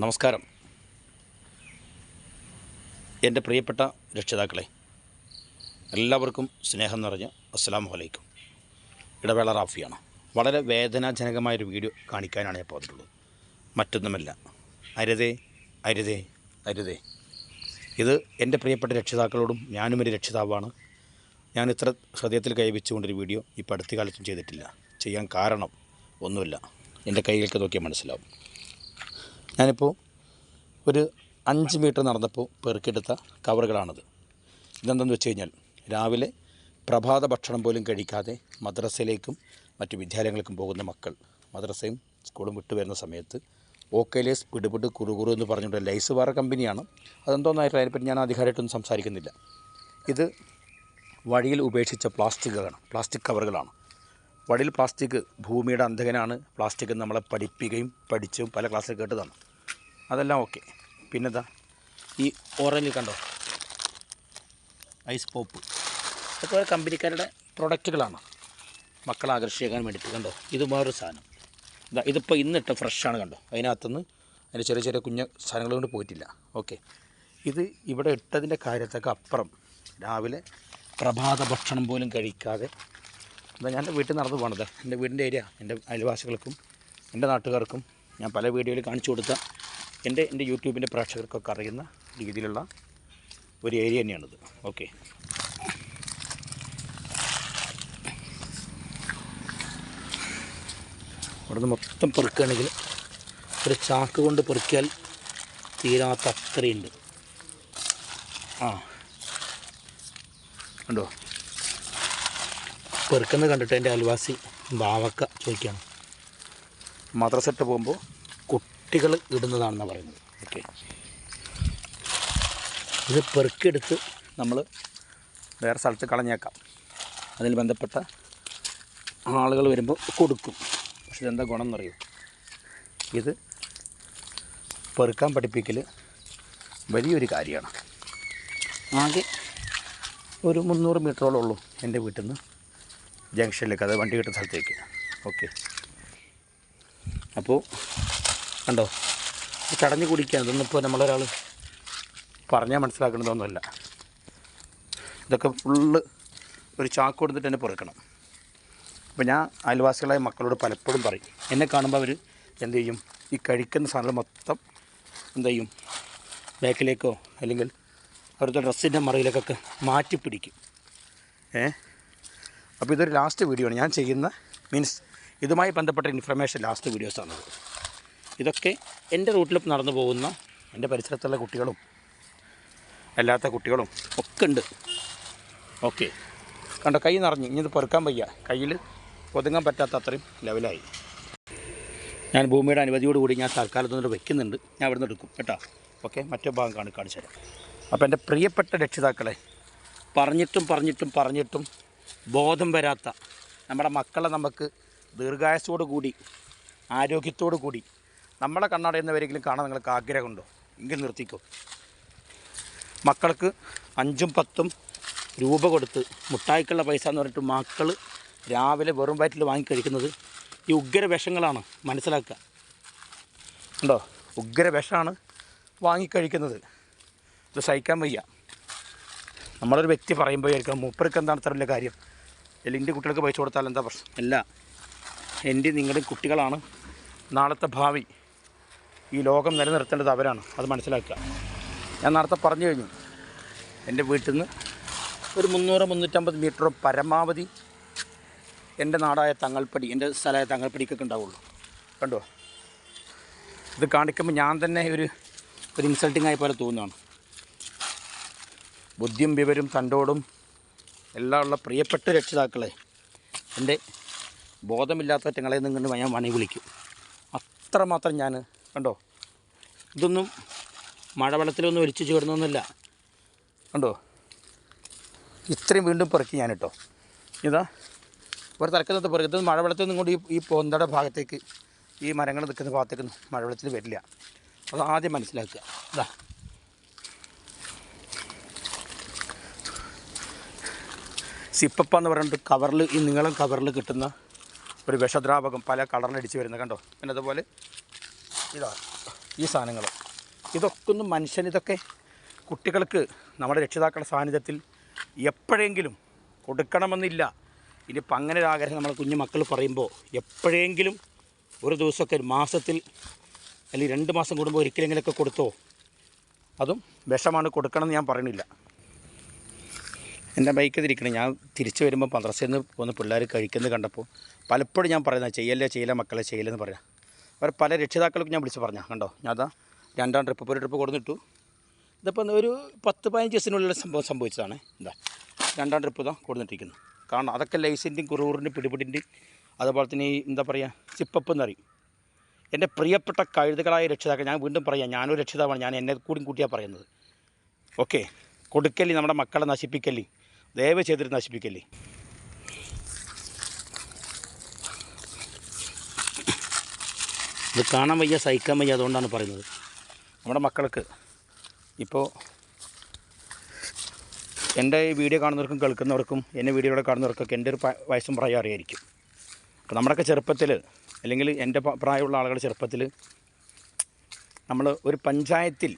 നമസ്കാരം. എന്റെ പ്രിയപ്പെട്ട രക്ഷിതാക്കളെ എല്ലാവർക്കും സ്നേഹം നിറഞ്ഞ അസ്സാം വലൈക്കും ഇടവേള റാഫിയാണ്. വളരെ വേദനാജനകമായൊരു വീഡിയോ കാണിക്കാനാണ് ഞാൻ പോയിട്ടുള്ളത് മറ്റൊന്നുമല്ല. അരുതേ അരുതേ അരുതേ. ഇത് എന്റെ പ്രിയപ്പെട്ട രക്ഷിതാക്കളോടും ഞാനും ഒരു രക്ഷിതാവാണ്. ഞാൻ ഇത്ര ഹൃദയത്തിൽ കൈവച്ചുകൊണ്ടൊരു വീഡിയോ ഇപ്പോൾ അടുത്ത കാലത്തും ചെയ്തിട്ടില്ല. ചെയ്യാൻ കാരണം ഒന്നുമില്ല. എന്റെ കൈകൾക്ക് നോക്കിയാൽ മനസ്സിലാവും. ഞാനിപ്പോൾ ഒരു അഞ്ച് മീറ്റർ നടന്നപ്പോൾ പെറുക്കിയെടുത്ത കവറുകളാണത്. ഇതെന്തെന്ന് വെച്ച് കഴിഞ്ഞാൽ രാവിലെ പ്രഭാത ഭക്ഷണം പോലും കഴിക്കാതെ മദ്രസയിലേക്കും മറ്റു വിദ്യാലയങ്ങൾക്കും പോകുന്ന മക്കൾ മദ്രസയും സ്കൂളും വിട്ടു വരുന്ന സമയത്ത് ഓക്കേലേസ് പിടിപിട് കുറുകുറു എന്ന് പറഞ്ഞുകൊണ്ട് ലൈസ് വാറ കമ്പനിയാണ്. അതെന്തോന്നായിട്ട് അതിനെപ്പറ്റി ഞാൻ അധികാരമായിട്ടൊന്നും സംസാരിക്കുന്നില്ല. ഇത് വഴിയിൽ ഉപേക്ഷിച്ച പ്ലാസ്റ്റിക്കുകളാണ് പ്ലാസ്റ്റിക് കവറുകളാണ്. വഴിയിൽ പ്ലാസ്റ്റിക് ഭൂമിയുടെ അന്ധകനാണ് പ്ലാസ്റ്റിക് നമ്മളെ പഠിപ്പിക്കുകയും പഠിച്ചും പല ക്ലാസ്സിൽ കേട്ടതാണ്. അതെല്ലാം ഓക്കെ പിന്നെന്താ? ഈ ഓറഞ്ചിൽ കണ്ടോ? ഐസ് പോപ്പ് ഇതൊക്കെ ഒരു കമ്പനിക്കാരുടെ പ്രൊഡക്റ്റുകളാണ് മക്കളെ ആകർഷിക്കാൻ വേണ്ടിയിട്ട് കണ്ടോ? ഇത് വേറൊരു സാധനം. ഇതാ ഇതിപ്പോൾ ഇന്നിട്ട് ഫ്രഷാണ് കണ്ടോ? അതിനകത്തുനിന്ന് അതിന്റെ ചെറിയ ചെറിയ കുഞ്ഞ സാധനങ്ങൾ കൊണ്ട് പോയിട്ടില്ല. ഓക്കെ ഇത് ഇവിടെ ഇട്ടതിന്റെ കാര്യത്തൊക്കെ അപ്പുറം രാവിലെ പ്രഭാത ഭക്ഷണം പോലും കഴിക്കാതെ എന്താ ഞാൻ എന്റെ വീട്ടിൽ നടന്നു പോകണത് എന്റെ വീടിന്റെ ഏരിയ എന്റെ അയൽവാസികൾക്കും എന്റെ നാട്ടുകാർക്കും ഞാൻ പല വീഡിയോയിൽ കാണിച്ചു കൊടുത്ത എന്റെ എന്റെ യൂട്യൂബിന്റെ പ്രേക്ഷകർക്കൊക്കെ അറിയുന്ന രീതിയിലുള്ള ഒരു ഏരിയ തന്നെയാണിത്. ഓക്കെ. അവിടുന്ന് മൊത്തം പെറുക്കുകയാണെങ്കിൽ ഒരു ചാക്ക് കൊണ്ട് പെറുക്കിയാൽ തീരാത്ത അത്രയുണ്ട്. ആ. ഉണ്ടോ പെറുക്കുന്നത് കണ്ടിട്ട് എന്റെ അയൽവാസി ബാവക്ക ചോദിക്കുകയാണ്. മദ്രസട്ട് പോകുമ്പോൾ കുട്ടികൾ ഇടുന്നതാണെന്നാണ് പറയുന്നത്. ഓക്കെ. ഇത് പെറുക്കിയെടുത്ത് നമ്മൾ വേറെ സ്ഥലത്ത് കളഞ്ഞേക്കാം. അതിൽ ബന്ധപ്പെട്ട ആളുകൾ വരുമ്പോൾ കൊടുക്കും. പക്ഷെ ഇതെന്താ ഗുണം എന്നറിയോ ഇത് പെറുക്കാൻ പഠിപ്പിക്കൽ വലിയൊരു കാര്യമാണ്. ആകെ ഒരു മുന്നൂറ് മീറ്ററോളം ഉള്ളൂ എന്റെ വീട്ടിൽ നിന്ന് ജംഗ്ഷനിലേക്ക് അത് വണ്ടി കിട്ടുന്ന സ്ഥലത്തേക്ക്. ഓക്കെ. അപ്പോൾ കണ്ടോ? ചടഞ്ഞ് കുടിക്കാൻ ഇതൊന്നും ഇപ്പോൾ നമ്മളൊരാൾ പറഞ്ഞാൽ മനസ്സിലാക്കുന്നതൊന്നുമല്ല ഇതൊക്കെ ഫുള്ള് ഒരു ചാക്ക് കൊടുത്തിട്ട് തന്നെ പൊറുക്കണം. അപ്പോൾ ഞാൻ അയൽവാസികളായ മക്കളോട് പലപ്പോഴും പറയും എന്നെ കാണുമ്പോൾ അവർ എന്ത് ചെയ്യും? ഈ കഴിക്കുന്ന സാധനം മൊത്തം എന്ത് ചെയ്യും? ബാക്കിലേക്കോ അല്ലെങ്കിൽ അവരുടെ ഡ്രസ്സിന്റെ മറയിലേക്കൊക്കെ മാറ്റി പിടിക്കും. ഏ? അപ്പോൾ ഇതൊരു ലാസ്റ്റ് വീഡിയോ ആണ്. ഞാൻ ചെയ്യുന്ന മീൻസ് ഇതുമായി ബന്ധപ്പെട്ട ഇൻഫർമേഷൻ ലാസ്റ്റ് വീഡിയോസാണത് ഇതൊക്കെ എന്റെ റൂട്ടിൽ നടന്നു പോകുന്ന എന്റെ പരിസരത്തുള്ള കുട്ടികളും അല്ലാത്ത കുട്ടികളും ഒക്കെ ഉണ്ട്. ഓക്കെ. കണ്ടോ കൈ നിറഞ്ഞു. ഇനി ഇത് പെറുക്കാൻ വയ്യ. കയ്യിൽ ഒതുങ്ങാൻ പറ്റാത്ത അത്രയും ലെവലായി. ഞാൻ ഭൂമിയുടെ അനുമതിയോടുകൂടി ഞാൻ തൽക്കാലത്തുനിന്ന് വെക്കുന്നുണ്ട്. ഞാൻ അവിടെ നിന്ന് എടുക്കും കേട്ടോ. ഓക്കെ മറ്റേ ഭാഗം കാണി കാണിച്ചു തരാം. അപ്പോൾ എന്റെ പ്രിയപ്പെട്ട രക്ഷിതാക്കളെ പറഞ്ഞിട്ടും പറഞ്ഞിട്ടും പറഞ്ഞിട്ടും ബോധം വരാത്ത നമ്മുടെ മക്കളെ നമുക്ക് ദീർഘായസോടു കൂടി ആരോഗ്യത്തോടു കൂടി നമ്മളെ കണ്ണടയുന്നവരെങ്കിലും കാണാൻ നിങ്ങൾക്ക് ആഗ്രഹമുണ്ടോ? എങ്കിൽ നിർത്തിക്കോ. മക്കൾക്ക് അഞ്ചും പത്തും രൂപ കൊടുത്ത് മുട്ടായിക്കുള്ള പൈസ എന്ന് പറഞ്ഞിട്ട് മക്കൾ രാവിലെ വെറും വയറ്റിൽ വാങ്ങിക്കഴിക്കുന്നത് ഈ ഉഗ്ര വിഷങ്ങളാണ്. മനസ്സിലാക്കുക. ഉണ്ടോ ഉഗ്ര വിഷമാണ് വാങ്ങിക്കഴിക്കുന്നത് ഇത് സഹിക്കാൻ വയ്യ. നമ്മളൊരു വ്യക്തി പറയുമ്പോൾ ആയിരിക്കും മൂപ്പർക്ക് എന്താണ് ഇത്ര വലിയ കാര്യം? അല്ലെങ്കിൽ എന്റെ കുട്ടികൾക്ക് പൈസ കൊടുത്താൽ എന്താ പ്രശ്നം? അല്ല എന്റെ നിങ്ങളുടെ കുട്ടികളാണ് നാളത്തെ ഭാവി. ഈ ലോകം നിലനിർത്തേണ്ടത് അവരാണ്. അത് മനസ്സിലാക്കുക. ഞാൻ നേരത്തെ പറഞ്ഞു കഴിഞ്ഞു. എന്റെ വീട്ടിൽ നിന്ന് ഒരു മുന്നൂറ് മുന്നൂറ്റമ്പത് മീറ്റർ പരമാവധി എന്റെ നാടായ തങ്ങൾപ്പടി എന്റെ സ്ഥലമായ തങ്ങൾപ്പടിക്കൊക്കെ ഉണ്ടാവുള്ളൂ. കണ്ടോ? ഇത് കാണിക്കുമ്പോൾ ഞാൻ തന്നെ ഒരു ഒരു ഇൻസൾട്ടിംഗ് ആയി പോലെ തോന്നുകയാണ് ബുദ്ധിയും വിവരും തണ്ടോടും എല്ലാം ഉള്ള പ്രിയപ്പെട്ട രക്ഷിതാക്കളെ എന്റെ ബോധമില്ലാത്ത ബോധമില്ലാത്തവറ്റങ്ങളെ നിങ്ങൾ ഞാൻ മണി വിളിക്കും. അത്രമാത്രം ഞാൻ കണ്ടോ? ഇതൊന്നും മഴവെള്ളത്തിലൊന്നും ഒലിച്ചു ചേർന്നൊന്നുമില്ല കണ്ടോ? ഇത്രയും വീണ്ടും പെറുക്കി ഞാൻ കേട്ടോ ഇതാ ഒരു തലക്കന്നത്തെ പെറുക്കി. ഇത് മഴവെള്ളത്തിൽ നിന്നും കൊണ്ട് ഈ ഈ പൊന്തയുടെ ഭാഗത്തേക്ക് ഈ മരങ്ങൾ നിൽക്കുന്ന ഭാഗത്തേക്ക് മഴവെള്ളത്തിൽ വരില്ല. അത് ആദ്യം മനസ്സിലാക്കുക. ഇതാ. സിപ്പപ്പ എന്ന് പറഞ്ഞിട്ട് കവറിൽ ഈ നീളം കവറിൽ കിട്ടുന്ന ഒരു വിഷദ്രാവകം പല കളറിലടിച്ച് വരുന്നത് കണ്ടോ? പിന്നെ അതുപോലെ ഇതാ ഈ സാധനങ്ങൾ. ഇതൊക്കെ ഒന്നും മനുഷ്യൻ ഇതൊക്കെ കുട്ടികൾക്ക് നമ്മുടെ രക്ഷിതാക്കളുടെ സാന്നിധ്യത്തിൽ എപ്പോഴെങ്കിലും കൊടുക്കണമെന്നില്ല. ഇനിയിപ്പോൾ അങ്ങനെ ഒരു ആഗ്രഹം നമ്മൾ കുഞ്ഞു മക്കൾ പറയുമ്പോൾ എപ്പോഴെങ്കിലും ഒരു ദിവസമൊക്കെ ഒരു മാസത്തിൽ അല്ലെങ്കിൽ രണ്ട് മാസം കൂടുമ്പോൾ ഒരിക്കലെങ്കിലൊക്കെ കൊടുത്തോ? അതും വിഷമാണ് കൊടുക്കണമെന്ന് ഞാൻ പറയണില്ല എന്റെ ബൈക്ക് തിരിക്കണം ഞാൻ തിരിച്ചു വരുമ്പോൾ മദ്രസയിൽ നിന്ന് പോകുന്ന പിള്ളേർ കഴിക്കുന്നത് കണ്ടപ്പോൾ പലപ്പോഴും ഞാൻ പറയുന്നത് ചെയ്യല്ലേ ചെയ്യില്ല മക്കളെ ചെയ്യില്ലെന്ന് പറയാം. അവർ പല രക്ഷിതാക്കൾക്കും ഞാൻ വിളിച്ച് പറഞ്ഞു കണ്ടോ? ഞാൻ അതാ രണ്ടാം ട്രിപ്പ് ഒരു ട്രിപ്പ് കൊടുത്തിട്ടു ഇതിപ്പോൾ ഒരു പത്ത് പതിനഞ്ച് ദിവസത്തിനുള്ളിൽ സംഭവം സംഭവിച്ചതാണ്. എന്താ രണ്ടാം ട്രിപ്പ് ഇതാ കൊടുത്തിട്ടിരിക്കുന്നു കാരണം അതൊക്കെ ലൈസിന്റെയും കുറൂറിന്റെയും പിടിപിടിന്റെയും അതുപോലെ തന്നെ ഈ എന്താ പറയുക ചിപ്പപ്പ് എന്നറിയും എന്റെ പ്രിയപ്പെട്ട കഴുതുകളായ രക്ഷിതാക്കൾ ഞാൻ വീണ്ടും പറയാം ഞാനൊരു രക്ഷിതാവാണ് ഞാൻ എന്നെ കൂടി കൂട്ടിയാണ് പറയുന്നത്. ഓക്കെ കൊടുക്കല്ലേ നമ്മുടെ മക്കളെ നശിപ്പിക്കല്ലേ ദയവ് ചെയ്തിട്ട് നശിപ്പിക്കല്ലേ ഇത് കാണാൻ വയ്യ സഹിക്കാൻ വയ്യ അതുകൊണ്ടാണ് പറയുന്നത്. നമ്മുടെ മക്കൾക്ക് ഇപ്പോൾ എന്റെ ഈ വീഡിയോ കാണുന്നവർക്കും കേൾക്കുന്നവർക്കും എന്നെ വീഡിയോയുടെ കാണുന്നവർക്കൊക്കെ എന്റെ ഒരു വയസ്സും പ്രായം അറിയായിരിക്കും. അപ്പോൾ നമ്മുടെയൊക്കെ ചെറുപ്പത്തിൽ അല്ലെങ്കിൽ എന്റെ പ്രായമുള്ള ആളുകളുടെ ചെറുപ്പത്തിൽ നമ്മൾ ഒരു പഞ്ചായത്തിൽ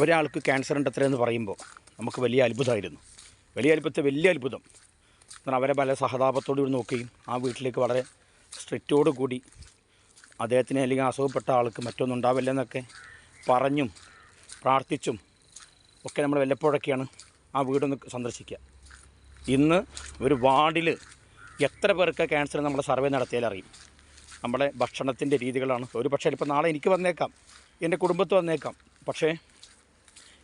ഒരാൾക്ക് ക്യാൻസർ ഉണ്ട് എത്രയെന്ന് പറയുമ്പോൾ നമുക്ക് വലിയ അത്ഭുതമായിരുന്നു. വലിയ അത്ഭുതത്തെ വലിയ അത്ഭുതം. എന്നാൽ അവരെ പല സഹതാപത്തോടു കൂടി നോക്കുകയും ആ വീട്ടിലേക്ക് വളരെ സ്ട്രിക്റ്റോടു കൂടി അദ്ദേഹത്തിന് അല്ലെങ്കിൽ അസുഖപ്പെട്ട ആൾക്ക് മറ്റൊന്നും ഉണ്ടാവില്ല എന്നൊക്കെ പറഞ്ഞും പ്രാർത്ഥിച്ചും ഒക്കെ നമ്മൾ വല്ലപ്പോഴൊക്കെയാണ് ആ വീടൊന്ന് സന്ദർശിക്കുക. ഇന്ന് ഒരു വാർഡിൽ എത്ര പേർക്ക് ക്യാൻസർ നമ്മുടെ സർവേ നടത്തിയാൽ അറിയും. നമ്മുടെ ഭക്ഷണത്തിന്റെ രീതികളാണ്. ഒരു പക്ഷേ ഇപ്പോൾ നാളെ എനിക്ക് വന്നേക്കാം. എന്റെ കുടുംബത്ത് വന്നേക്കാം. പക്ഷേ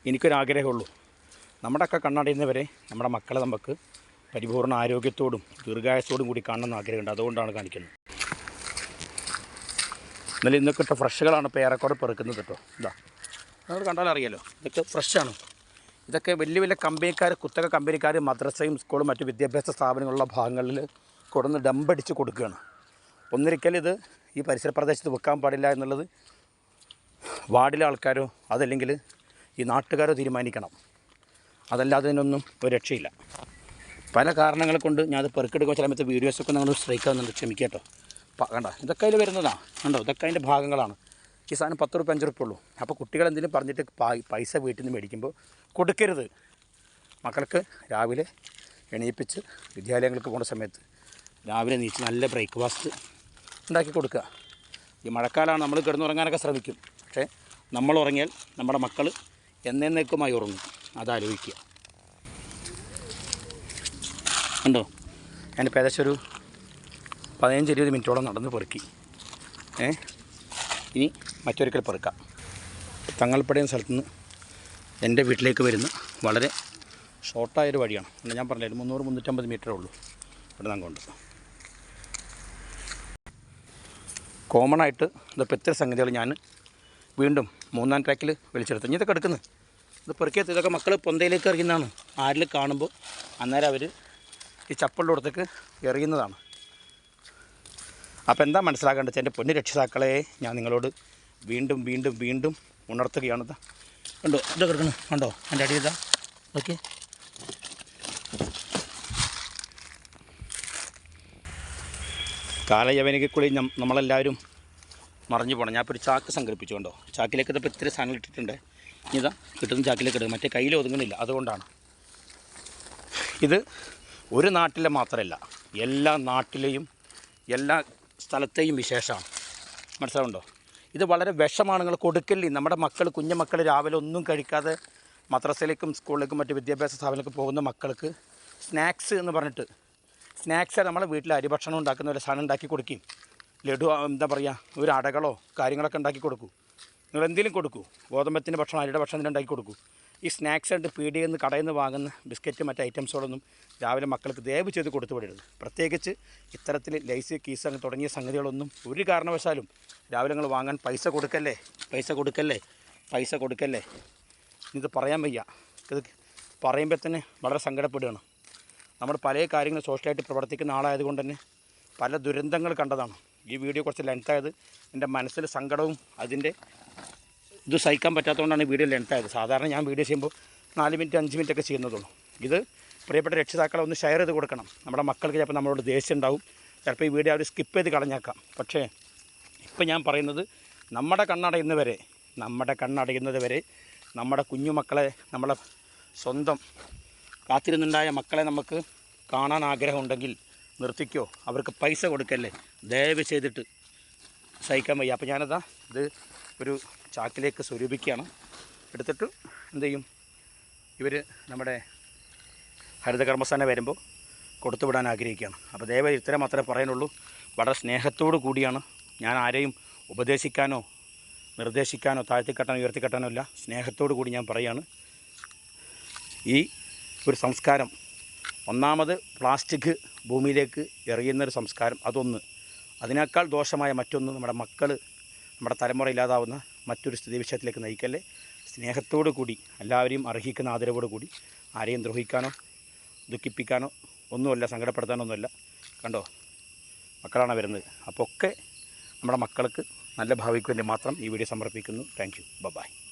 എനിക്കൊരാഗ്രഹമുള്ളൂ. നമ്മുടെയൊക്കെ കണ്ണടയുന്നവരെ നമ്മുടെ മക്കളെ നമുക്ക് പരിപൂർണ ആരോഗ്യത്തോടും ദീർഘായസത്തോടും കൂടി കാണണമെന്ന് ആഗ്രഹമുണ്ട്. അതുകൊണ്ടാണ് കാണിക്കുന്നത്. എന്നാലും ഇന്നൊക്കെ ഇട്ട ഫ്രഷുകളാണ് ഇപ്പോൾ ഏറെക്കുറെ പെറുക്കുന്നത് കേട്ടോ. ഇതാ. നിങ്ങൾ കണ്ടാൽ അറിയാലോ. ഇതൊക്കെ ഫ്രഷാണ് ഇതൊക്കെ വലിയ വലിയ കമ്പനിക്കാർ കുത്തക കമ്പനിക്കാർ മദ്രസയും സ്കൂളും മറ്റു വിദ്യാഭ്യാസ സ്ഥാപനങ്ങളുള്ള ഭാഗങ്ങളിൽ കൊടുന്ന് ഡമ്പടിച്ച് കൊടുക്കുകയാണ്. ഒന്നിരിക്കൽ ഇത് ഈ പരിസര പ്രദേശത്ത് വെക്കാൻ പാടില്ല എന്നുള്ളത് വാർഡിലെ ആൾക്കാരോ അതല്ലെങ്കിൽ ഈ നാട്ടുകാരോ തീരുമാനിക്കണം. അതല്ലാതെ ഇതിനൊന്നും ഒരു രക്ഷയില്ല. പല കാരണങ്ങൾ കൊണ്ട് ഞാനത് പെറുക്കെടുക്കുമ്പോൾ ചില സമയത്ത് വീഡിയോസൊക്കെ നിങ്ങൾ സ്ട്രൈക്ക് ആവുന്നുണ്ട്. ക്ഷമിക്കാം പ- കണ്ടോ? ഇതൊക്കെ അതിൽ വരുന്നതാണ് കണ്ടോ? ഇതൊക്കെ അതിന്റെ ഭാഗങ്ങളാണ്. ഈ സാധനം പത്ത് റുപ്യ അഞ്ച് റുപ്യ ഉള്ളൂ. അപ്പോൾ കുട്ടികൾ എന്തെങ്കിലും പറഞ്ഞിട്ട് പൈസ വീട്ടിൽ നിന്ന് മേടിക്കുമ്പോൾ കൊടുക്കരുത്. മക്കൾക്ക് രാവിലെ എണീപ്പിച്ച് വിദ്യാലയങ്ങൾക്ക് പോകുന്ന സമയത്ത് രാവിലെ നീച്ച് നല്ല ബ്രേക്ക്ഫാസ്റ്റ് ഉണ്ടാക്കി കൊടുക്കുക. ഈ മഴക്കാലമാണ് നമ്മൾ കിടന്നുറങ്ങാനൊക്കെ ശ്രമിക്കും. പക്ഷേ നമ്മൾ ഉറങ്ങിയാൽ നമ്മുടെ മക്കൾ എന്നേക്കുമായി ഉറങ്ങും. അതാലോചിക്കുക ഉണ്ടോ ഞാനിപ്പോൾ ഏകദേശം ഒരു പതിനഞ്ച് ഇരുപത് മിനിറ്റോളം നടന്ന് പെറുക്കി. ഏ? ഇനി മറ്റൊരിക്കൽ പെറുക്കാം. തങ്ങൾപ്പടയും സ്ഥലത്ത് നിന്ന് എന്റെ വീട്ടിലേക്ക് വരുന്ന വളരെ ഷോർട്ടായൊരു വഴിയാണ്. അല്ല ഞാൻ പറഞ്ഞില്ല മുന്നൂറ് മുന്നൂറ്റമ്പത് മീറ്ററേ ഉള്ളൂ ഇവിടെ നിന്ന് കൊണ്ട് കോമൺ ആയിട്ട് ഇതിപ്പോൾ ഇത്ര സംഗതികൾ ഞാൻ വീണ്ടും മൂന്നാം ട്രാക്കിൽ വിളിച്ചെടുത്തു ഇതൊക്കെ എടുക്കുന്നത്. ഇത് പെറുക്കിയത് ഇതൊക്കെ മക്കൾ പൊന്തയിലേക്ക് എറിയുന്നതാണ്. ആരിൽ കാണുമ്പോൾ അന്നേരം അവർ ഈ ചപ്പളുടെ അടുത്തേക്ക് എറിയുന്നതാണ്. അപ്പോൾ എന്താ മനസ്സിലാക്കേണ്ടത്? എന്റെ പൊന്നു രക്ഷിതാക്കളെ ഞാൻ നിങ്ങളോട് വീണ്ടും വീണ്ടും വീണ്ടും ഉണർത്തുകയാണ് ഇതാ കണ്ടോ? ഇതാ കിടക്കണം. കണ്ടോ? എന്റെ അടി ഇതാ. ഓക്കെ കാലയവനിക്കുള്ളിൽ നമ്മളെല്ലാവരും മറിഞ്ഞു പോകണം ഞാൻ ഇപ്പോൾ ഒരു ചാക്ക് സംഘടിപ്പിച്ചു കണ്ടോ ചാക്കിലേക്ക് ഇതിപ്പോൾ ഇത്തിരി സാധനങ്ങൾ ഇട്ടിട്ടുണ്ട്. ഇനി ഇതാ കിട്ടുന്ന ചാക്കിലേക്ക് ഇടുക മറ്റേ കയ്യിൽ ഒതുങ്ങുന്നില്ല. അതുകൊണ്ടാണ്. ഇത് ഒരു നാട്ടിലെ മാത്രമല്ല എല്ലാ നാട്ടിലെയും എല്ലാ സ്ഥലത്തെയും വിശേഷമാണ് മനസ്സിലാവുണ്ടോ ഇത് വളരെ വിഷമാണ് നിങ്ങൾ കൊടുക്കല്ലേ. നമ്മുടെ മക്കൾ കുഞ്ഞു മക്കൾ രാവിലെ ഒന്നും കഴിക്കാതെ മദ്രസയിലേക്കും സ്കൂളിലേക്കും മറ്റ് വിദ്യാഭ്യാസ സ്ഥാപനത്തിലേക്ക് പോകുന്ന മക്കൾക്ക് സ്നാക്സ് എന്ന് പറഞ്ഞിട്ട് സ്നാക്സ് നമ്മളെ വീട്ടിൽ അരിഭക്ഷണം ഉണ്ടാക്കുന്ന ഒരു സാധനം ഉണ്ടാക്കി കൊടുക്കും. ലഡു എന്താ പറയുക ഒരു അടകളോ കാര്യങ്ങളൊക്കെ ഉണ്ടാക്കി കൊടുക്കൂ. നിങ്ങൾ എന്തെങ്കിലും കൊടുക്കൂ. ഗോതമ്പത്തിന്റെ ഭക്ഷണം അരിയുടെ ഭക്ഷണം ഉണ്ടാക്കി കൊടുക്കൂ. ഈ സ്നാക്സ് ആയിട്ട് പീടികയിൽ നിന്ന് കടയിൽ നിന്ന് വാങ്ങുന്ന ബിസ്ക്കറ്റ് മറ്റ് ഐറ്റംസുകളൊന്നും രാവിലെ മക്കൾക്ക് ദയവ് ചെയ്ത് കൊടുത്തു വിടരുത്. പ്രത്യേകിച്ച് ഇത്തരത്തിൽ ലൈസ് അങ്ങനെ തുടങ്ങിയ സംഗതികളൊന്നും ഒരു കാരണവശാലും രാവിലെ നിങ്ങൾ വാങ്ങാൻ പൈസ കൊടുക്കല്ലേ? പൈസ കൊടുക്കല്ലേ? പൈസ കൊടുക്കല്ലേ? ഇത് പറയാൻ വയ്യ. ഇത് പറയുമ്പോൾ തന്നെ വളരെ സങ്കടപ്പെടുകയാണ്. നമ്മൾ പല കാര്യങ്ങൾ സോഷ്യലായിട്ട് പ്രവർത്തിക്കുന്ന ആളായതുകൊണ്ട് തന്നെ പല ദുരന്തങ്ങൾ കണ്ടതാണ്. ഈ വീഡിയോ കുറച്ച് ലെങ്ത്തായത് എന്റെ മനസ്സിൽ സങ്കടവും അതിന്റെ ഇത് സഹിക്കാൻ പറ്റാത്തതുകൊണ്ടാണ് വീഡിയോ ലെങ്ത്തായത്. സാധാരണ ഞാൻ വീഡിയോ ചെയ്യുമ്പോൾ നാല് മിനിറ്റ് അഞ്ച് മിനിറ്റ് ഒക്കെ ചെയ്യുന്നതുള്ളൂ. ഇത് പ്രിയപ്പെട്ട രക്ഷിതാക്കളെ ഒന്ന് ഷെയർ ചെയ്ത് കൊടുക്കണം. നമ്മുടെ മക്കൾക്ക് ചിലപ്പോൾ നമ്മളോട് ദേഷ്യം ഉണ്ടാവും. ചിലപ്പോൾ ഈ വീഡിയോ അവർ സ്കിപ്പ് ചെയ്ത് കളഞ്ഞേക്കാം. പക്ഷേ ഇപ്പം ഞാൻ പറയുന്നത് നമ്മുടെ കണ്ണടയുന്നവരെ നമ്മുടെ കണ്ണടയുന്നത് വരെ നമ്മുടെ കുഞ്ഞുമക്കളെ നമ്മളെ സ്വന്തം കാത്തിരുന്നുണ്ടായ മക്കളെ നമുക്ക് കാണാൻ ആഗ്രഹമുണ്ടെങ്കിൽ നിർത്തിക്കോ. അവർക്ക് പൈസ കൊടുക്കല്ലേ. ദയവ് ചെയ്തിട്ട് സഹിക്കാൻ വയ്യ. അപ്പോൾ ഞാനതാ ഇത് ഒരു ചാക്കിലേക്ക് സ്വരൂപിക്കുകയാണ്. എടുത്തിട്ട് എന്ത് ചെയ്യും? ഇവർ നമ്മുടെ ഹരിതകർമ്മസേന വരുമ്പോൾ കൊടുത്തുവിടാൻ ആഗ്രഹിക്കുകയാണ്. അപ്പോൾ ദയവായി ഇത്രയും മാത്രമേ പറയാനുള്ളൂ വളരെ സ്നേഹത്തോടു കൂടിയാണ്. ഞാൻ ആരെയും ഉപദേശിക്കാനോ നിർദ്ദേശിക്കാനോ താഴ്ത്തിക്കെട്ടാനോ ഉയർത്തിക്കെട്ടാനോ ഇല്ല. സ്നേഹത്തോടു കൂടി ഞാൻ പറയുകയാണ്. ഈ ഒരു സംസ്കാരം ഒന്നാമത് പ്ലാസ്റ്റിക് ഭൂമിയിലേക്ക് എറിയുന്നൊരു സംസ്കാരം അതൊന്ന്. അതിനേക്കാൾ ദോഷമായ മറ്റൊന്ന് നമ്മുടെ മക്കൾ നമ്മുടെ തലമുറ ഇല്ലാതാവുന്ന മറ്റൊരു സ്ഥിതിവിഷയത്തിലേക്ക് നയിക്കല്ലേ? സ്നേഹത്തോടു കൂടി എല്ലാവരെയും അർഹിക്കുന്ന ആദരവോടു കൂടി ആരെയും ദ്രോഹിക്കാനോ ദുഃഖിപ്പിക്കാനോ ഒന്നുമല്ല സങ്കടപ്പെടുത്താനൊന്നുമല്ല. കണ്ടോ? മക്കളാണ് വരുന്നത്. അപ്പോൾ ഒക്കെ നമ്മുടെ മക്കൾക്ക് നല്ല ഭാവിക്ക് വേണ്ടി മാത്രം ഈ വീഡിയോ സമർപ്പിക്കുന്നു. Thank you by